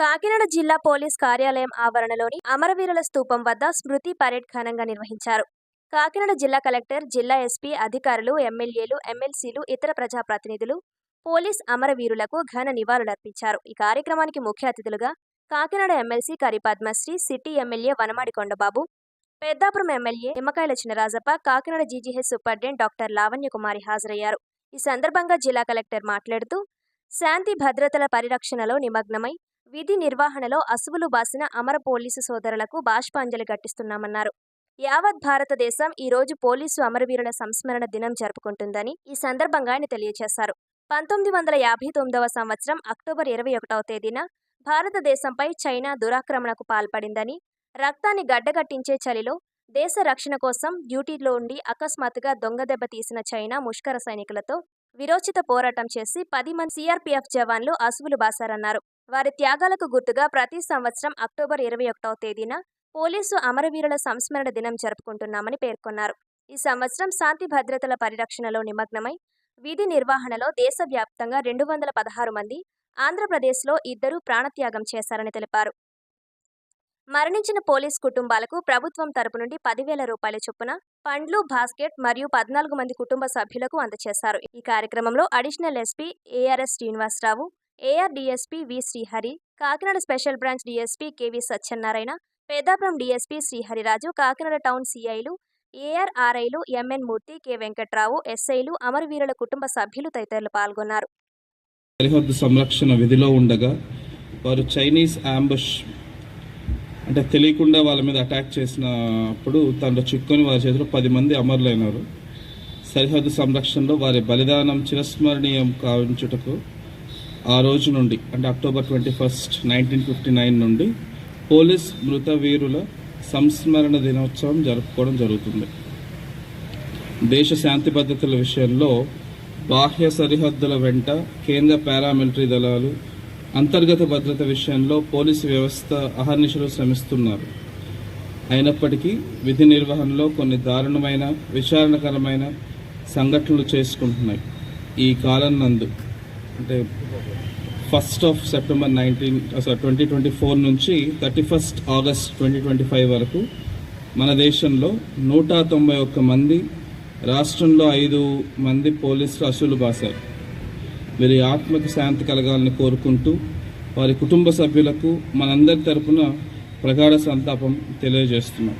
కాకినాడ జిల్లా పోలీస్ కార్యాలయం ఆవరణలోని అమరవీరుల స్తూపం వద్ద స్మృతి పరేడ్ ఘనంగా నిర్వహించారు. కాకినాడ జిల్లా కలెక్టర్ జిల్లా ఎస్పీ అధికారులు ఎమ్మెల్యేలు ఎమ్మెల్సీలు ఇతర ప్రజాప్రతినిధులు పోలీస్ అమరవీరులకు ఘన నివాళులర్పించారు. ఈ కార్యక్రమానికి ముఖ్య అతిథులుగా Kakinada MLC Kari Padmashri city MLA Vanamadi Kondababu Peddapuram MLA Nimmakayala Chinarajappa Kakinada GGH superintendent doctor Lavanya Kumari హాజరయ్యారు. ఈ సందర్భంగా జిల్లా కలెక్టర్ మాట్లాడుతూ శాంతి భద్రతల పరిరక్షణలో నిమగ్నమై విధి నిర్వహణలో అసువులు బాసిన అమర పోలీసు సోదరులకు బాష్పాంజలి ఘటిస్తున్నామన్నారు. యావత్ భారతదేశం ఈ రోజు పోలీసు అమరవీరుల సంస్మరణ దినం జరుపుకుంటుందని ఈ సందర్భంగా ఆయన తెలియజేశారు. పంతొమ్మిది వందల యాభై తొమ్మిదవ సంవత్సరం అక్టోబర్ ఇరవై ఒకటవ తేదీన భారతదేశంపై చైనా దురాక్రమణకు పాల్పడిందని రక్తాన్ని గడ్డగట్టించే చలిలో దేశ రక్షణ కోసం డ్యూటీలో ఉండి అకస్మాత్తుగా దొంగదెబ్బ తీసిన చైనా ముష్కర సైనికులతో విరోచిత పోరాటం చేసి పది మంది సిఆర్పీఎఫ్ జవాన్లు అసువులు బాసారన్నారు వారి త్యాగాలకు గుర్తుగా ప్రతి సంవత్సరం అక్టోబర్ ఇరవై ఒకటవ తేదీన పోలీసు అమరవీరుల సంస్మరణ దినం జరుపుకుంటున్నామని పేర్కొన్నారు. ఈ సంవత్సరం శాంతి భద్రతల పరిరక్షణలో నిమగ్నమై విధి నిర్వహణలో దేశవ్యాప్తంగా రెండు వందల పదహారు మంది ఆంధ్రప్రదేశ్లో ఇద్దరు ప్రాణత్యాగం చేశారని తెలిపారు. మరణించిన పోలీస్ కుటుంబాలకు ప్రభుత్వం తరపు నుండి పదివేల రూపాయల చొప్పున పండ్లు బాస్కెట్ మరియు పద్నాలుగు మంది కుటుంబ సభ్యులకు అందజేశారు ఈ కార్యక్రమంలో additional SP ARS Srinivasarao AR DSP V Srihari Kakinada special branch DSP KV Satyanarayana Pedapuram DSP Sriharirazu Kakinada town సిఐలు ఏఆర్ఆర్ఐలు ఎంఎన్ మూర్తి కె వెంకట్రావు ఎస్ఐలు అమరవీరుల కుటుంబ సభ్యులు తదితరులు పాల్గొన్నారు. సరిహద్దు సంరక్షణ విధిలో ఉండగా వారు చైనీస్ అంబుష్ అంటే తెలియకుండా వాళ్ళ మీద అటాక్ చేసినప్పుడు తనలో చిక్కుని వారి చేతిలో పది మంది అమరులైనారు. సరిహద్దు సంరక్షణలో వారి బలిదానం చిరస్మరణీయం కావించుటకు ఆ రోజు నుండి అంటే October twenty first nineteen fifty nine నుండి పోలీస్ మృత వీరుల సంస్మరణ దినోత్సవం జరుపుకోవడం జరుగుతుంది. దేశ శాంతి భద్రతల విషయంలో బాహ్య సరిహద్దుల వెంట కేంద్ర పారామిలిటరీ దళాలు అంతర్గత భద్రత విషయంలో పోలీసు వ్యవస్థ అహర్నిశలు శ్రమిస్తున్నారు. అయినప్పటికీ విధి నిర్వహణలో కొన్ని దారుణమైన విచారణకరమైన సంఘటనలు చేసుకుంటున్నాయి. ఈ కాలం నందు అంటే first of September nineteen twenty twenty four నుంచి thirty first August twenty twenty five వరకు మన దేశంలో నూట తొంభై ఒక్క మంది రాష్ట్రంలో ఐదు మంది పోలీసులు అసలు బాశారు. వీరి ఆత్మకు శాంతి కలగాలని కోరుకుంటూ వారి కుటుంబ సభ్యులకు మనందరి తరపున ప్రగాఢ సంతాపం తెలియజేస్తున్నాం.